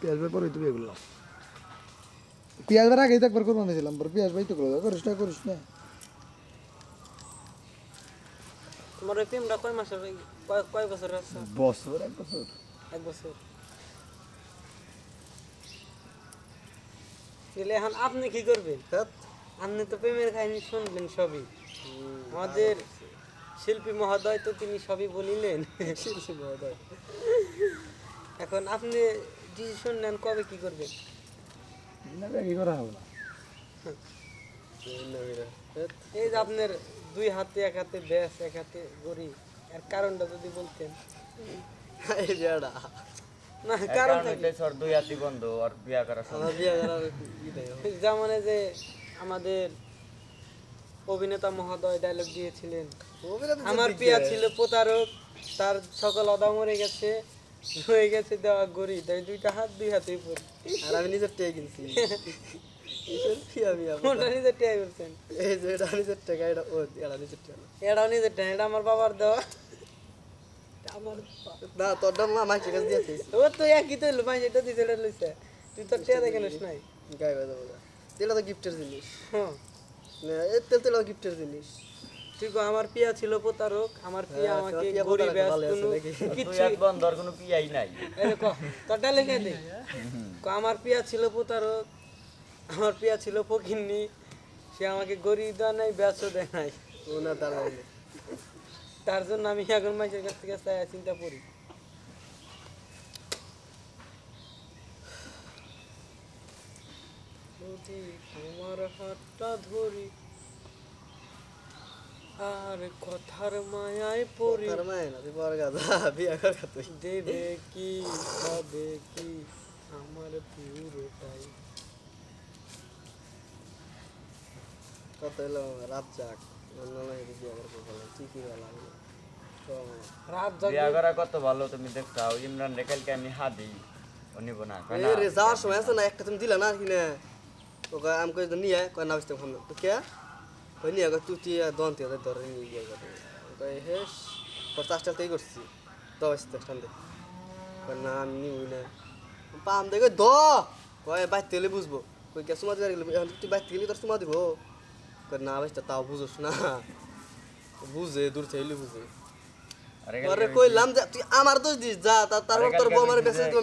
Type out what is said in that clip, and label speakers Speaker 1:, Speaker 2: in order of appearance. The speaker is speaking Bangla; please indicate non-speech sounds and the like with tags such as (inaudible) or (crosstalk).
Speaker 1: পেঁয়াজ ভাই পরে তো বিয়ে
Speaker 2: পেঁয়াজ বার আগেই তো একবার পর পেঁয়াজ ভাই তো করল করিস না করিস না।
Speaker 3: তোমার ওই প্রেমটা কয় মাসের কয় কয় বছর আছে?
Speaker 1: বছর এক বছর।
Speaker 3: এক বছর। তাহলে এখন আপনি কি করবেন? আপনি তো প্রেমের কাহিনী শুনবেন সবই। আমাদের শিল্পী মহোদয় তো তিনি সবই বলিলেন। শিল্পী মহোদয়। এখন আপনি ডিসিশন নেন কবে কি করবেন?
Speaker 1: না ব্যাগই করা হবে না।
Speaker 3: এই যে আপনার দুই হাতে এক হাতে ব্যাস এক হাতে গড়ি এর কারণটা যদি বলতেন। না কারণ
Speaker 4: দুই হাতি বন্ধ আর বিয়া করা
Speaker 3: যেমন যে আমাদের অভিনেতা মহোদয় ডায়লগ দিয়েছিলেন। আমার পিয়া ছিল প্রতারক তার সকল অদা মরে গেছে। রয়ে গেছে দেওয়া গড়ি তাই দুইটা হাত দুই হাতেই পড়ি।
Speaker 5: আর আমি নিজের টেয়ে কিনছি। (laughs)
Speaker 3: আমার বাবার দেওয়া। আমার
Speaker 5: না তোর দাম কাছে
Speaker 3: ও তো একই তো হইল ভাই এটা দিতে এটা লইছে। তুই তো টেয়া দেখে নিস নাই।
Speaker 5: গায়ে বাজা বাজা তেলটা তো গিফটের জিনিস।
Speaker 3: হ্যাঁ।
Speaker 5: না, এই তেল তেল গিফটের জিনিস।
Speaker 3: ঠিক আমার পিয়া ছিল প্রতারক আমার পিয়া
Speaker 5: হ্যাঁ,
Speaker 3: আমাকে গরিব কোনো কিচ্ছু
Speaker 4: বন্ধ আর কোনো পিয়াই নাই।
Speaker 3: লিখে দে। কো আমার পিয়া ছিল প্রতারক আমার পিয়া ছিল ফকিন্নি সে আমাকে গরিব দেয় নাই দেয় নাই।
Speaker 5: ও না। তার
Speaker 3: তার জন্য আমি এখন মাইকের কাছ থেকে চাই চিন্তা করি। তোমার হাতটা ধরি আর কথার মায়ায় পড়ি।
Speaker 5: তার মায় না তুই পর গাদা বিয়া কর তুই।
Speaker 3: দেবে কি হবে কি আমার পুরোটাই
Speaker 5: কত এলো রাত যাক অন্য নাই বিয়া করব বলে ঠিকই ভালো
Speaker 3: রাত
Speaker 4: বিয়া করা কত ভালো তুমি দেখছাও ইমরান রেখালকে আমি হাদি ও নিব না কয় না
Speaker 5: রে যাওয়ার সময় আছে না একটা তুমি দিলা না কিনে? তো কয় আমি কই নিয়ে কয় না বুঝতে তো কে? নিয়ে কয় তুই তুই দন ধরে নিয়ে গিয়ে কয় হেস পঞ্চাশটা তেই করছি। দশ দে। না আমি নিবই না। পাম দেখে দ! কয় বাইতে গেলে বুঝব। কই কে সুমা দিয়ে গেলে এখন তুই বাইতে গেলে তোর সুমা দিব। কয় না ভাই তাও বুঝোস না। বুঝে দূর থেকে বুঝে।
Speaker 4: আরে
Speaker 5: আরে কইলাম যে তুই আমার দোষ দিস যা তারপর তোর বউ আমার বেঁচে